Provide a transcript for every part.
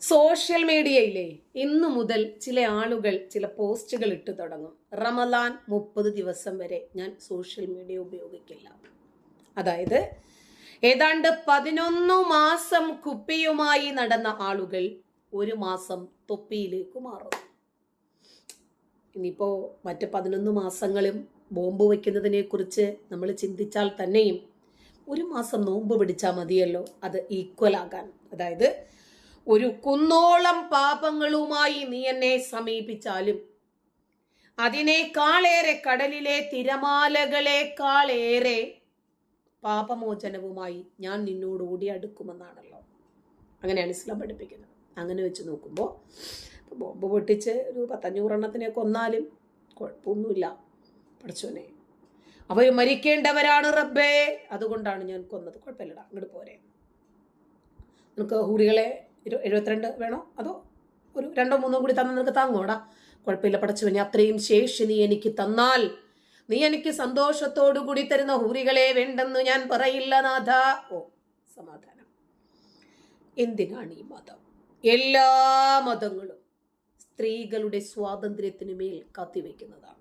Social മീഡിയയിലെ ഇന്നു മുതൽ ചില ആളുകൾ ചില പോസ്റ്റുകൾ ഇട്ട് തുടങ്ങും. റമലാൻ മുപ്പത് ദിവസം വരെ ഞാൻ സോഷ്യൽ മീഡിയ ഉപയോഗിക്കില്ല. അതായത് ഏതാണ്ട് പതിനൊന്നു മാസം കുപ്പിയുമായി നടന്ന ആളുകൾ ഒരു മാസം തൊപ്പിയിലേക്ക് മാറും. ഇനിയിപ്പോ മറ്റ് പതിനൊന്ന് മാസങ്ങളും ബോംബ് വയ്ക്കുന്നതിനെ കുറിച്ച് നമ്മൾ ചിന്തിച്ചാൽ തന്നെയും ഒരു മാസം നോമ്പ് പിടിച്ചാൽ മതിയല്ലോ. അത് ഈക്വൽ ആകാൻ. അതായത് ഒരു കുന്നോളം പാപങ്ങളുമായി നീ എന്നെ സമീപിച്ചാലും അതിനേക്കാളേറെ കടലിലെ തിരമാലകളെക്കാളേറെ പാപമോചനവുമായി ഞാൻ നിന്നോട് ഓടി അടുക്കുമെന്നാണല്ലോ. അങ്ങനെയാണ് ഇസ്ലാം പഠിപ്പിക്കുന്നത്. അങ്ങനെ വെച്ച് നോക്കുമ്പോൾ ബോംബ് പൊട്ടിച്ച് ഒരു പത്തഞ്ഞൂറെണ്ണത്തിനെ കൊന്നാലും കുഴപ്പമൊന്നുമില്ല. പഠിച്ചോനെ. അവർ മരിക്കേണ്ടവരാണ് റബ്ബേ. അതുകൊണ്ടാണ് ഞാൻ കൊന്നത്. കുഴപ്പമില്ലടാ. അങ്ങോട്ട് പോരെ. നമുക്ക് ഹൂറികളെ ഇരു- എഴുപത്തിരണ്ട് വേണോ? അതോ ഒരു രണ്ടോ മൂന്നോ കൂടി തന്നെ നിനക്ക് താങ്ങോടാ കുഴപ്പമില്ല പടച്ചവനെ അത്രയും ശേഷി നീ എനിക്ക് തന്നാൽ. നീ എനിക്ക് സന്തോഷത്തോടു കൂടി തരുന്ന ഹൂറികളെ വേണ്ടെന്ന് ഞാൻ പറയില്ല നാഥ. ഓ സമാധാനം. എന്തിനാണ് ഈ മതം? എല്ലാ മതങ്ങളും സ്ത്രീകളുടെ സ്വാതന്ത്ര്യത്തിനു മേൽ കത്തിവെക്കുന്നതാണ്.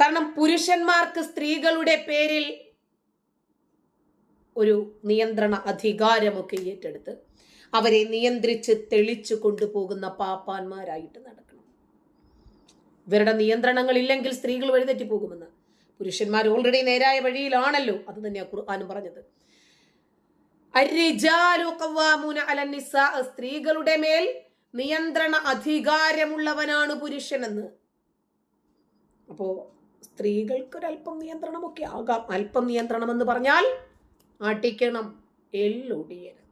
കാരണം പുരുഷന്മാർക്ക് സ്ത്രീകളുടെ പേരിൽ ഒരു നിയന്ത്രണ അധികാരമൊക്കെ ഏറ്റെടുത്ത് അവരെ നിയന്ത്രിച്ച് തെളിച്ചു കൊണ്ടുപോകുന്ന പാപ്പാന്മാരായിട്ട് നടക്കണം. ഇവരുടെ നിയന്ത്രണങ്ങൾ ഇല്ലെങ്കിൽ സ്ത്രീകൾ വഴിതെറ്റി പോകുമെന്ന് പുരുഷന്മാർ ഓൾറെഡി നേരായ വഴിയിലാണല്ലോ അത് തന്നെയാണ് ഖുർആാനും പറഞ്ഞത്. സ്ത്രീകളുടെ മേൽ നിയന്ത്രണ അധികാരമുള്ളവനാണ് പുരുഷനെന്ന്. അപ്പോ സ്ത്രീകൾക്കൊരല്പം നിയന്ത്രണമൊക്കെ ആകാം. അല്പം നിയന്ത്രണം എന്ന് പറഞ്ഞാൽ അടിക്കണം എല്ലൊടിയരുത്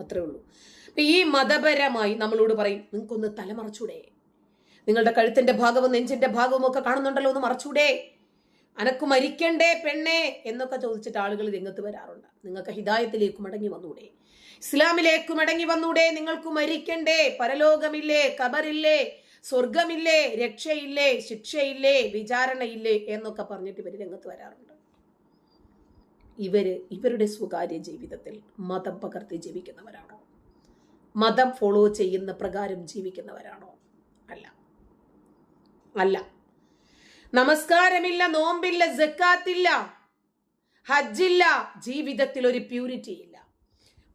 അത്രേ ഉള്ളൂ. അപ്പൊ ഈ മതപരമായി നമ്മളോട് പറയും നിങ്ങൾക്കൊന്ന് തലമറച്ചൂടെ? നിങ്ങളുടെ കഴുത്തിന്റെ ഭാഗവും നെഞ്ചിന്റെ ഭാഗവും ഒക്കെ കാണുന്നുണ്ടല്ലോ ഒന്ന് മറച്ചൂടെ? അനക്ക് മരിക്കണ്ടേ പെണ്ണേ? എന്നൊക്കെ ചോദിച്ചിട്ട് ആളുകൾ രംഗത്ത് വരാറുണ്ട്. നിങ്ങൾക്ക് ഹിദായത്തിലേക്ക് മടങ്ങി വന്നൂടെ? ഇസ്ലാമിലേക്ക് മടങ്ങി വന്നൂടെ? നിങ്ങൾക്ക് മരിക്കണ്ടേ? പരലോകമില്ലേ? കബറില്ലേ സ്വർഗമില്ലേ രക്ഷയില്ലേ? ശിക്ഷയില്ലേ? വിചാരണയില്ലേ? എന്നൊക്കെ പറഞ്ഞിട്ട് ഇവർ രംഗത്ത് വരാറുണ്ട്. ഇവർ ഇവരുടെ സ്വകാര്യ ജീവിതത്തിൽ മതം പകർത്തി ജീവിക്കുന്നവരാണോ? മതം ഫോളോ ചെയ്യുന്ന പ്രകാരം ജീവിക്കുന്നവരാണോ? അല്ല. അല്ല. നമസ്കാരമില്ല നോമ്പില്ല ജക്കാത്തില്ല ഹജ്ജില്ല ജീവിതത്തിൽ ഒരു പ്യൂരിറ്റി ഇല്ല.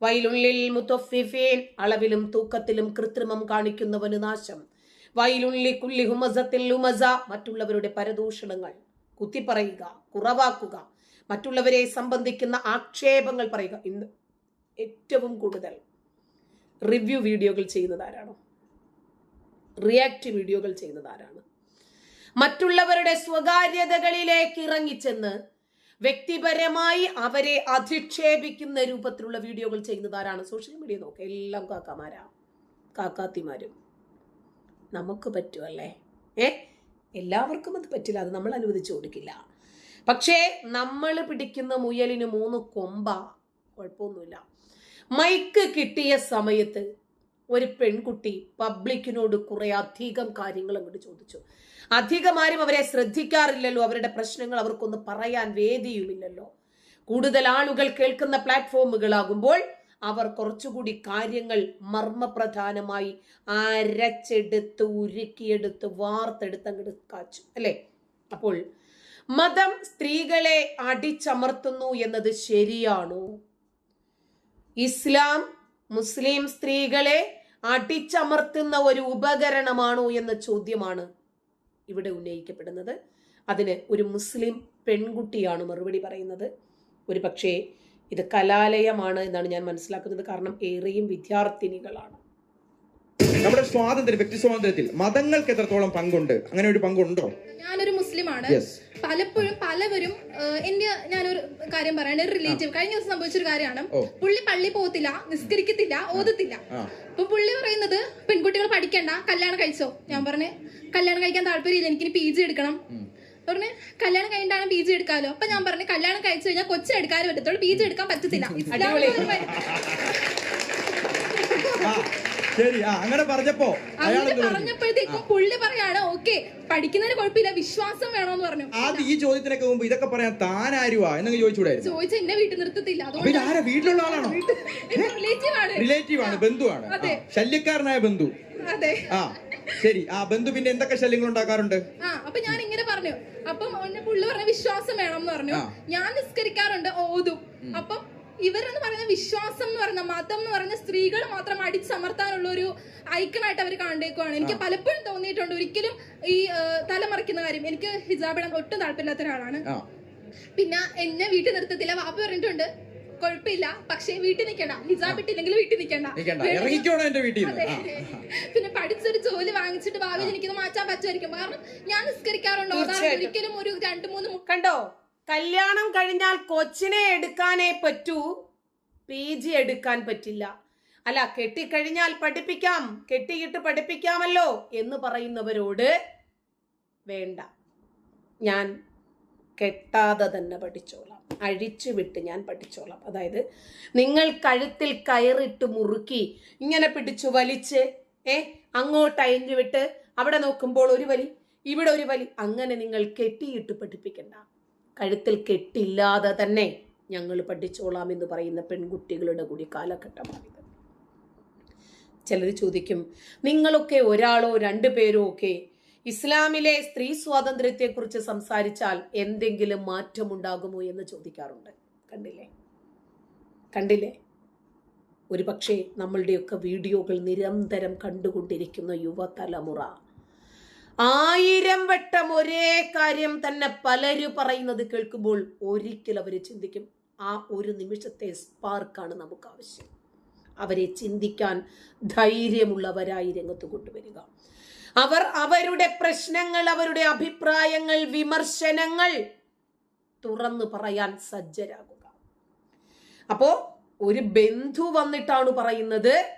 വയലുള്ളിൽ മുത്തഫിഫേൻ അളവിലും തൂക്കത്തിലും കൃത്രിമം കാണിക്കുന്നവന് നാശം. വയലുള്ളി കുല്ലി ഹുമസത്തിൽ ഉമസ മറ്റുള്ളവരുടെ പരദൂഷണങ്ങൾ കുത്തിപ്പറയുക കുറവാക്കുക മറ്റുള്ളവരെ സംബന്ധിക്കുന്ന ആക്ഷേപങ്ങൾ പറയുക. ഇന്ന് ഏറ്റവും കൂടുതൽ റിവ്യൂ വീഡിയോകൾ ചെയ്യുന്നത് ആരാണ്? റിയാക്ട് വീഡിയോകൾ ചെയ്യുന്നത് ആരാണ്? മറ്റുള്ളവരുടെ സ്വകാര്യതകളിലേക്ക് ഇറങ്ങിച്ചെന്ന് വ്യക്തിപരമായി അവരെ അധിക്ഷേപിക്കുന്ന രൂപത്തിലുള്ള വീഡിയോകൾ ചെയ്യുന്നത് ആരാണ്? സോഷ്യൽ മീഡിയ നോക്കുക എല്ലാം കാക്കാമാരാ. കാക്കാത്തിമാരും. നമുക്ക് പറ്റുമല്ലേ ഏ? എല്ലാവർക്കും അത് പറ്റില്ല അത് നമ്മൾ അനുവദിച്ചു കൊടുക്കില്ല. പക്ഷേ നമ്മൾ പിടിക്കുന്ന മുയലിന് മൂന്ന് കൊമ്പ കുഴപ്പമൊന്നുമില്ല. മൈക്ക് കിട്ടിയ സമയത്ത് ഒരു പെൺകുട്ടി പബ്ലിക്കിനോട് കുറെ അധികം കാര്യങ്ങൾ അങ്ങോട്ട് ചോദിച്ചു. അധികം ആരും അവരെ ശ്രദ്ധിക്കാറില്ലല്ലോ അവരുടെ പ്രശ്നങ്ങൾ അവർക്കൊന്ന് പറയാൻ വേദിയുമില്ലല്ലോ. കൂടുതൽ ആളുകൾ കേൾക്കുന്ന പ്ലാറ്റ്ഫോമുകളാകുമ്പോൾ അവർ കുറച്ചുകൂടി കാര്യങ്ങൾ മർമ്മപ്രധാനമായി അരച്ചെടുത്ത് ഉരുക്കിയെടുത്ത് വാർത്തെടുത്ത് അങ്ങോട്ട് കാച്ചു അല്ലേ? അപ്പോൾ മതം സ്ത്രീകളെ അടിച്ചമർത്തുന്നു എന്നത് ശരിയാണോ? ഇസ്ലാം മുസ്ലിം സ്ത്രീകളെ അടിച്ചമർത്തുന്ന ഒരു ഉപകരണമാണോ എന്ന ചോദ്യമാണ് ഇവിടെ ഉന്നയിക്കപ്പെടുന്നത്. അതിന് ഒരു മുസ്ലിം പെൺകുട്ടിയാണ് മറുപടി പറയുന്നത്. ഒരു പക്ഷേ ഇത് കലാലയമാണ് എന്നാണ് ഞാൻ മനസ്സിലാക്കുന്നത്. കാരണം ഏറെയും വിദ്യാർത്ഥിനികളാണ്. നമ്മുടെ സ്വാതന്ത്ര്യം വ്യക്തി സ്വാതന്ത്ര്യത്തിൽ മതങ്ങൾക്ക് എത്രത്തോളം പങ്കുണ്ട്? അങ്ങനെ ഒരു പങ്കുണ്ടോ? ഞാനൊരു മുസ്ലിമാണ്. പലപ്പോഴും പലവരും എന്റെ ഞാനൊരു കാര്യം പറയണ ഒരു റിലേറ്റീവ് കഴിഞ്ഞ ദിവസം സംഭവിച്ചൊരു കാര്യമാണ്. പുള്ളി പള്ളി പോകത്തില്ല നിസ്കരിക്കത്തില്ല ഓതത്തില്ല. അപ്പൊ പുള്ളി പറയുന്നത് പെൺകുട്ടികൾ പഠിക്കണ്ട കല്യാണം കഴിച്ചോ. ഞാൻ പറഞ്ഞേ കല്യാണം കഴിക്കാൻ താല്പര്യമില്ല എനിക്ക് പി ജി എടുക്കണം. പറഞ്ഞ് കല്യാണം കഴിഞ്ഞിട്ടാണ് പി ജി എടുക്കാമല്ലോ അപ്പൊ ഞാൻ പറഞ്ഞു കല്യാണം കഴിച്ചു കഴിഞ്ഞാൽ കൊച്ചു എടുക്കാൻ പറ്റത്തുള്ളൂ. പി ജി എടുക്കാൻ പറ്റത്തില്ല. ശരി. അങ്ങനെ പറഞ്ഞപ്പോ അങ്ങനെ പറഞ്ഞപ്പോഴത്തേക്കും പുള്ളി പറയാണ് ഓക്കെ പഠിക്കുന്നതിന് കുഴപ്പമില്ല വിശ്വാസം വേണോന്ന് പറഞ്ഞു. ആദ്യം ഈ ചോദ്യത്തിനൊക്കെ മുമ്പ് ഇതൊക്കെ പറയാൻ താൻ ആരുവാ എന്നൊക്കെ ചോദിച്ചൂടെ ചോദിച്ച എന്നെ വീട്ടിൽ നിർത്തത്തില്ല. അതുകൊണ്ട് ഇതാരാ വീട്ടിലുള്ള ആളാണോ? റിലേറ്റീവ് ആണ്. റിലേറ്റീവ് ആണ് ബന്ധുവാണ്. ശല്യക്കാരനായ ബന്ധു. അതെ. ആ. ശരി ആ ബന്ധു പിന്നെ എന്തൊക്കെ ശല്യങ്ങൾ ഉണ്ടാക്കാറുണ്ട്? ആ അപ്പൊ ഞാൻ ഇങ്ങനെ പറഞ്ഞു. അപ്പം ഒന്ന് പുള്ളി പറഞ്ഞ വിശ്വാസം വേണം എന്ന് പറഞ്ഞു ഞാൻ നിസ്കരിക്കാറുണ്ട് ഓതും. അപ്പം ഇവരെന്ന് പറഞ്ഞ വിശ്വാസം എന്ന് പറഞ്ഞ മതം എന്ന് പറഞ്ഞ സ്ത്രീകൾ മാത്രം അടിച്ചമർത്താനുള്ള ഒരു ഐക്കണായിട്ട് അവർ കണ്ടേക്കുവാണ്. എനിക്ക് പലപ്പോഴും തോന്നിയിട്ടുണ്ട്. ഒരിക്കലും ഈ തലമറിക്കുന്ന കാര്യം. എനിക്ക് ഹിജാബ് ഇടാൻ ഒട്ടും താല്പര്യമില്ലാത്ത ഒരാളാണ്. പിന്നെ എന്നെ വീട്ടിൽ നിർത്തത്തില്ല. വാപ്പ പറഞ്ഞിട്ടുണ്ട് കുഴപ്പമില്ല. പക്ഷേ വീട്ടിൽ നിൽക്കണ്ട. ഹിജാബ് ഇട്ടില്ലെങ്കിൽ വീട്ടിൽ നിൽക്കണ്ട. നിൽക്കണ്ട. ഇറങ്ങിക്കോണം എന്റെ വീട്ടിൽ നിന്ന്. പിന്നെ പഠിച്ചൊരു ജോലി വാങ്ങിച്ചിട്ട് ഭാവിയിൽ എനിക്ക് മാറ്റാൻ പറ്റുമായിരിക്കും. കാരണം ഞാൻ നിസ്കരിക്കാറുണ്ട്. ഒരിക്കലും ഒരു രണ്ട് മൂന്ന് കണ്ടോ? കല്യാണം കഴിഞ്ഞാൽ കൊച്ചിനെ എടുക്കാനേ പറ്റൂ. പി ജി എടുക്കാൻ പറ്റില്ല. അല്ല കെട്ടിക്കഴിഞ്ഞാൽ പഠിപ്പിക്കാം. കെട്ടിയിട്ട് പഠിപ്പിക്കാമല്ലോ എന്ന് പറയുന്നവരോട് വേണ്ട. ഞാൻ കെട്ടാതെ തന്നെ പഠിച്ചോളാം. അഴിച്ചു വിട്ട് ഞാൻ പഠിച്ചോളാം. അതായത് നിങ്ങൾ കഴുത്തിൽ കയറിട്ട് മുറുക്കി ഇങ്ങനെ പിടിച്ചു വലിച്ച് ഏ അങ്ങോട്ട് അയഞ്ഞു വിട്ട് അവിടെ നോക്കുമ്പോൾ ഒരു വലി ഇവിടെ ഒരു വലി. അങ്ങനെ നിങ്ങൾ കെട്ടിയിട്ട് പഠിപ്പിക്കണ്ട. കഴുത്തിൽ കെട്ടില്ലാതെ തന്നെ ഞങ്ങൾ പഠിച്ചോളാം എന്ന് പറയുന്ന പെൺകുട്ടികളുടെ കൂടി കാലഘട്ടമാണിത്. ചിലർ ചോദിക്കും നിങ്ങളൊക്കെ ഒരാളോ രണ്ടു പേരോ ഒക്കെ ഇസ്ലാമിലെ സ്ത്രീ സ്വാതന്ത്ര്യത്തെക്കുറിച്ച് സംസാരിച്ചാൽ എന്തെങ്കിലും മാറ്റമുണ്ടാകുമോ എന്ന് ചോദിക്കാറുണ്ട്. കണ്ടില്ലേ? കണ്ടില്ലേ? ഒരു പക്ഷേ നമ്മളുടെയൊക്കെ വീഡിയോകൾ നിരന്തരം കണ്ടുകൊണ്ടിരിക്കുന്ന യുവതലമുറ. ആയിരം വട്ടം ഒരേ കാര്യം തന്നെ പലരും പറയുന്നത് കേൾക്കുമ്പോൾ ഒരിക്കൽ അവർ ചിന്തിക്കും ആ ഒരു നിമിഷത്തെ സ്പാർക്കാണ് നമുക്ക് ആവശ്യം അവരെ ചിന്തിക്കാൻ ധൈര്യമുള്ളവരായി രംഗത്ത് കൊണ്ടുവരിക. അവർ അവരുടെ പ്രശ്നങ്ങൾ അവരുടെ അഭിപ്രായങ്ങൾ വിമർശനങ്ങൾ തുറന്നു പറയാൻ സജ്ജരാകുക. അപ്പോ ഒരു ബന്ധു വന്നിട്ടാണ് പറയുന്നത്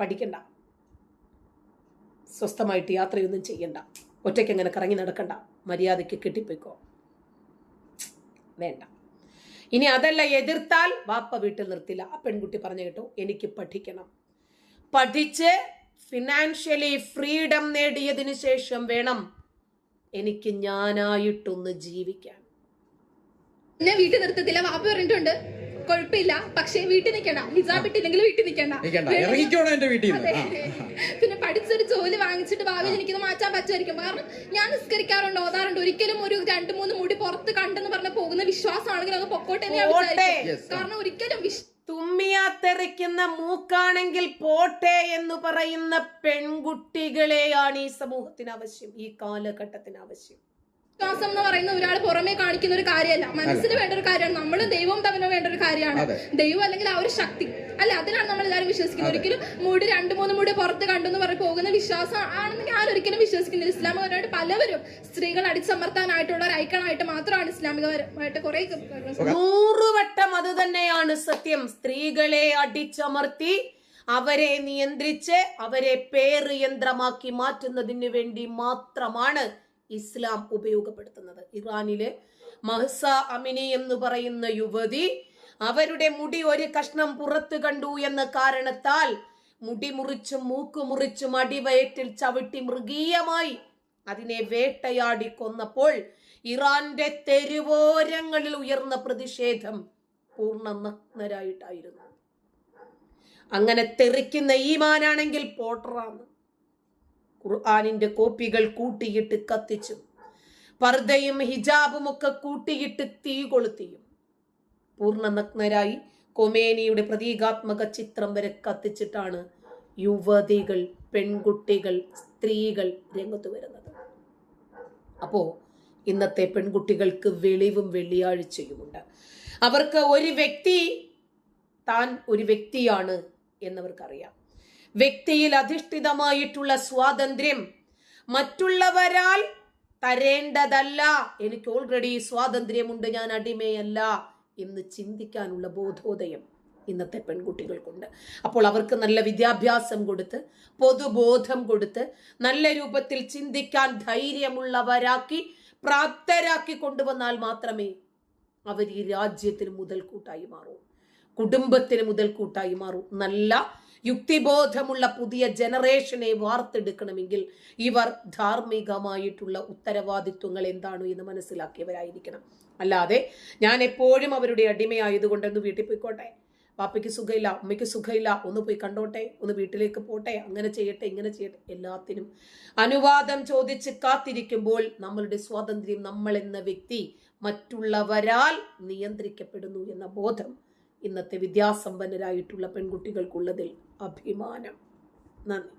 പഠിക്കണ്ട. സ്വസ്ഥമായിട്ട് യാത്രയൊന്നും ചെയ്യണ്ട. ഒറ്റയ്ക്ക് അങ്ങനെ കറങ്ങി നടക്കണ്ട. മര്യാദയ്ക്ക് കെട്ടിപ്പോയിക്കോ. വേണ്ട. ഇനി അതല്ല എതിർത്താൽ വാപ്പ വീട്ടിൽ നിർത്തില്ല. ആ പെൺകുട്ടി പറഞ്ഞു കേട്ടോ എനിക്ക് പഠിക്കണം. പഠിച്ച് ഫിനാൻഷ്യലി ഫ്രീഡം നേടിയതിനു ശേഷം വേണം എനിക്ക് ഞാനായിട്ടൊന്ന് ജീവിക്കാൻ. എന്നെ വീട്ടിൽ നിർത്തത്തില്ല. വാപ്പ പറഞ്ഞിട്ടുണ്ട് കുഴപ്പമില്ല. പക്ഷേ വീട്ടിൽ നിൽക്കണ്ട. ഹിജാബ് ഇട്ടില്ലെങ്കിൽ വീട്ടിൽ നിൽക്കണ്ട. നിൽക്കണ്ട. ഇറങ്ങിക്കോണം എന്റെ വീട്ടിൽ പിന്നെ പഠിച്ചൊരു ജോലി വാങ്ങിച്ചിട്ട് ഭാവിയിൽ എനിക്കിത് മാറ്റാൻ പറ്റുമായിരിക്കും. കാരണം ഞാൻ നിസ്കരിക്കാറുണ്ട്? ഓതാറുണ്ട് ഒരിക്കലും ഒരു രണ്ട് മൂന്ന് മുടി പുറത്ത് കണ്ടെന്ന് പറഞ്ഞ പോകുന്ന വിശ്വാസമാണെങ്കിൽ അത് പൊക്കോട്ടെ. കാരണം ഒരിക്കലും തെറിക്കുന്ന മൂക്കാണെങ്കിൽ പോട്ടെ എന്ന് പറയുന്ന പെൺകുട്ടികളെയാണ് ഈ സമൂഹത്തിന് ആവശ്യം ഈ കാലഘട്ടത്തിന് ആവശ്യം എന്ന് പറയുന്ന ഒരാൾ പുറമേ കാണിക്കുന്ന ഒരു കാര്യമല്ല. മനസ്സിൽ വേണ്ട ഒരു കാര്യമാണ്. നമ്മൾ ദൈവം തമ്മിൽ വേണ്ട ഒരു കാര്യമാണ് ദൈവം അല്ലെങ്കിൽ ആ ഒരു ശക്തി. അല്ല അതിലാണ് നമ്മൾ എല്ലാവരും വിശ്വസിക്കുന്നത് ഒരിക്കലും മൂടി രണ്ട് മൂന്ന് മൂടി പുറത്ത് കണ്ടു എന്ന് പറഞ്ഞ് പോകുന്ന വിശ്വാസം ആണെന്ന് ഞാൻ ഒരിക്കലും വിശ്വസിക്കുന്നില്ല. ഇസ്ലാമികപരമായിട്ട് പലവരും സ്ത്രീകൾ അടിച്ചമർത്താനായിട്ടുള്ള ഒരു ഐക്കണായിട്ട് മാത്രമാണ് ഇസ്ലാമികമായിട്ട് കുറെ നൂറുവട്ടം അത് തന്നെയാണ് സത്യം. സ്ത്രീകളെ അടിച്ചമർത്തി അവരെ നിയന്ത്രിച്ച് അവരെ പേര് യന്ത്രമാക്കി മാറ്റുന്നതിന് വേണ്ടി മാത്രമാണ് ഇസ്ലാം ഉപയോഗപ്പെടുത്തുന്നത്. ഇറാനിലെ മഹ്സ അമിനി എന്ന് പറയുന്ന യുവതി അവരുടെ മുടി ഒരു കഷ്ണം പുറത്തു കണ്ടു എന്ന കാരണത്താൽ മുടി മുറിച്ചും മൂക്ക് മുറിച്ചും അടിവയറ്റിൽ ചവിട്ടി മൃഗീയമായി അതിനെ വേട്ടയാടി കൊന്നപ്പോൾ ഇറാന്റെ തെരുവോരങ്ങളിൽ ഉയർന്ന പ്രതിഷേധം പൂർണ നഗ്നരായിട്ടായിരുന്നു. അങ്ങനെ തെറിക്കുന്ന ഈമാനാണെങ്കിൽ പോട്ടറാണ് ഖുർആാനിന്റെ കോപ്പികൾ കൂട്ടിയിട്ട് കത്തിച്ചു. പർദ്ദയും ഹിജാബും ഒക്കെ കൂട്ടിയിട്ട് തീ കൊളുത്തിയും. പൂർണ നഗ്നരായി കൊമേനിയുടെ പ്രതീകാത്മക ചിത്രം വരെ കത്തിച്ചിട്ടാണ് യുവതികൾ പെൺകുട്ടികൾ സ്ത്രീകൾ രംഗത്ത് വരുന്നത്. അപ്പോ ഇന്നത്തെ പെൺകുട്ടികൾക്ക് വെളിവും വെള്ളിയാഴ്ചയുമുണ്ട് അവർക്ക് ഒരു വ്യക്തി താൻ ഒരു വ്യക്തിയാണ് എന്നവർക്കറിയാം. വ്യക്തിയിൽ അധിഷ്ഠിതമായിട്ടുള്ള സ്വാതന്ത്ര്യം മറ്റുള്ളവരാൽ തരേണ്ടതല്ല. എനിക്ക് ഓൾറെഡി സ്വാതന്ത്ര്യമുണ്ട് ഞാൻ അടിമയല്ല എന്ന് ചിന്തിക്കാനുള്ള ബോധോദയം ഇന്നത്തെ പെൺകുട്ടികൾക്കുണ്ട്. അപ്പോൾ അവർക്ക് നല്ല വിദ്യാഭ്യാസം കൊടുത്ത് പൊതുബോധം കൊടുത്ത് നല്ല രൂപത്തിൽ ചിന്തിക്കാൻ ധൈര്യമുള്ളവരാക്കി പ്രാപ്തരാക്കി കൊണ്ടുവന്നാൽ മാത്രമേ അവർ ഈ രാജ്യത്തിന് മുതൽക്കൂട്ടായി മാറൂ. കുടുംബത്തിന് മുതൽക്കൂട്ടായി മാറൂ. നല്ല യുക്തിബോധമുള്ള പുതിയ ജനറേഷനെ വാർത്തെടുക്കണമെങ്കിൽ ഇവർ ധാർമ്മികമായിട്ടുള്ള ഉത്തരവാദിത്വങ്ങൾ എന്താണ് എന്ന് മനസ്സിലാക്കിയവരായിരിക്കണം. അല്ലാതെ ഞാൻ എപ്പോഴും അവരുടെ അടിമയായതുകൊണ്ടെന്ന് വീട്ടിൽ പോയിക്കോട്ടെ. പാപ്പയ്ക്ക് സുഖമില്ല ഉമ്മയ്ക്ക് സുഖമില്ല ഒന്ന് പോയി കണ്ടോട്ടെ ഒന്ന് വീട്ടിലേക്ക് പോട്ടെ അങ്ങനെ ചെയ്യട്ടെ ഇങ്ങനെ ചെയ്യട്ടെ എല്ലാത്തിനും. അനുവാദം ചോദിച്ച് കാത്തിരിക്കുമ്പോൾ നമ്മളുടെ സ്വാതന്ത്ര്യം നമ്മൾ എന്ന വ്യക്തി മറ്റുള്ളവരാൽ നിയന്ത്രിക്കപ്പെടുന്നു എന്ന ബോധം ഇന്നത്തെ വിദ്യാസമ്പന്നരായിട്ടുള്ള പെൺകുട്ടികൾക്കുള്ളതിൽ അഭിമാനം. നന്ദി.